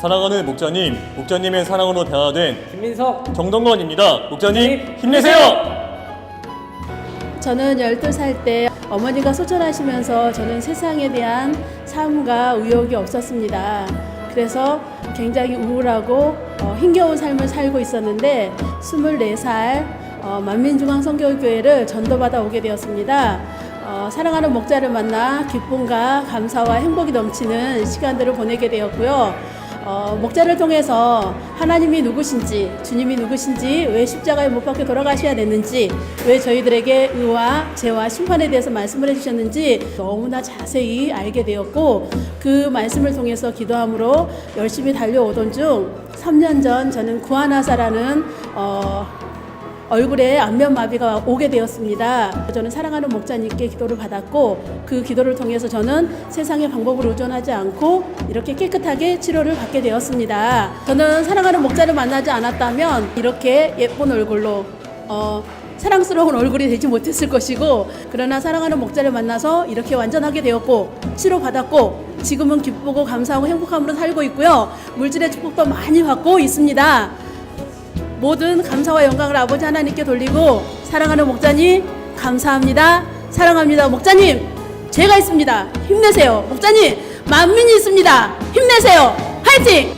사랑하는 목자님, 목자님의 사랑으로 변화된 김민석 정동건입니다. 목자님 네, 힘내세요. 저는 12살 때 어머니가 소천하시면서 저는 세상에 대한 삶과 의욕이 없었습니다. 그래서 굉장히 우울하고 어, 힘겨운 삶을 살고 있었는데 24살 어, 만민중앙성교회를 전도받아 오게 되었습니다. 어, 사랑하는 목자를 만나 기쁨과 감사와 행복이 넘치는 시간들을 보내게 되었고요. 어, 목자를 통해서 하나님이 누구신지, 주님이 누구신지, 왜 십자가에 못 박혀 돌아가셔야 됐는지, 왜 저희들에게 의와 죄와 심판에 대해서 말씀을 해주셨는지 너무나 자세히 알게 되었고, 그 말씀을 통해서 기도함으로 열심히 달려오던 중 3년 전 저는 구하나사라는 어, 얼굴에 안면 마비가 오게 되었습니다. 저는 사랑하는 목자님께 기도를 받았고 그 기도를 통해서 저는 세상의 방법을 의존하지 않고 이렇게 깨끗하게 치료를 받게 되었습니다. 저는 사랑하는 목자를 만나지 않았다면 이렇게 예쁜 얼굴로 어, 사랑스러운 얼굴이 되지 못했을 것이고 그러나 사랑하는 목자를 만나서 이렇게 완전하게 되었고 치료받았고 지금은 기쁘고 감사하고 행복함으로 살고 있고요. 물질의 축복도 많이 받고 있습니다. 모든 감사와 영광을 아버지 하나님께 돌리고 사랑하는 목자님 감사합니다. 사랑합니다. 목자님 제가 있습니다. 힘내세요. 목자님 만민이 있습니다. 힘내세요. 화이팅!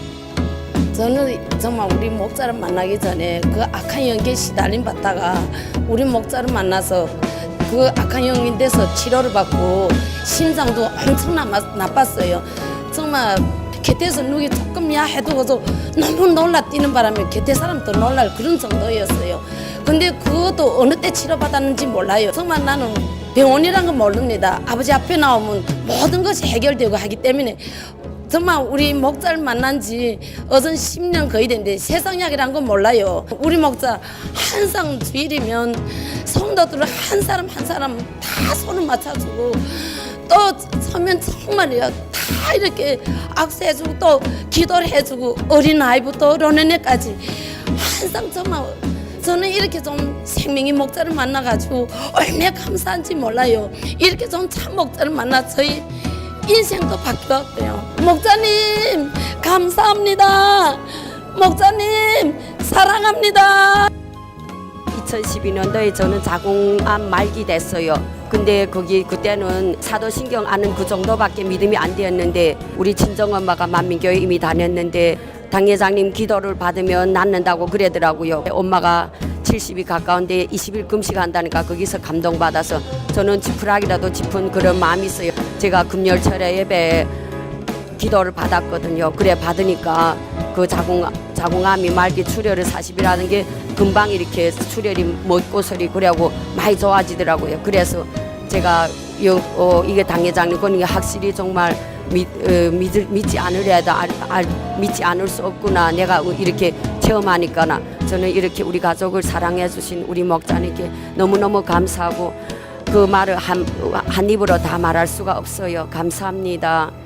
저는 정말 우리 목자를 만나기 전에 그 악한 영기에 시달림 받다가 우리 목자를 만나서 그 악한 영이 돼서 치료를 받고 심장도 엄청 나빠, 나빴어요. 정말 곁에서 누기 조금이야 해도 그저 너무 놀라 뛰는 바람에 곁에 사람도 놀랄 그런 정도였어요. 근데 그것도 어느 때 치료받았는지 몰라요. 정말 나는 병원이란 건 모릅니다. 아버지 앞에 나오면 모든 것이 해결되고 하기 때문에 정말 우리 목자를 만난 지 어전 10년 거의 됐는데 세상약이란 건 몰라요. 우리 목자 한상 주일이면 성도들을 한 사람 한 사람 다 손을 맞춰주고 또 서면 정말이요. 다 이렇게 악수해주고 또 기도를 해주고 어린아이부터 어린애까지 항상 정말 저는 이렇게 좀 생명의 목자를 만나가지고 얼마나 감사한지 몰라요. 이렇게 좀 참 목자를 만나 저희 인생도 바뀌었고요. 목자님 감사합니다. 목자님 사랑합니다. 2012년도에 저는 자궁암 말기 됐어요. 근데 거기 그때는 사도신경 아는 그 정도밖에 믿음이 안 되었는데 우리 친정엄마가 만민교회 이미 다녔는데 당회장님 기도를 받으면 낫는다고 그러더라고요. 엄마가 70이 가까운데 20일 금식한다니까 거기서 감동받아서 저는 지푸라기라도 짚은 그런 마음이 있어요. 제가 금열철에 예배 기도를 받았거든요. 그래 받으니까 그 자궁 자궁암이 말기 출혈을 40일 하는 게 금방 이렇게 출혈이 멎고서리 그래고 많이 좋아지더라고요. 그래서 제가 요, 어, 이게 당회장님 거니 확실히 정말 믿, 어, 믿을, 믿지 않으려도 알, 알, 믿지 않을 수 없구나. 내가 이렇게 체험하니까나 저는 이렇게 우리 가족을 사랑해 주신 우리 목자님께 너무너무 감사하고 그 말을 한, 한 입으로 다 말할 수가 없어요. 감사합니다.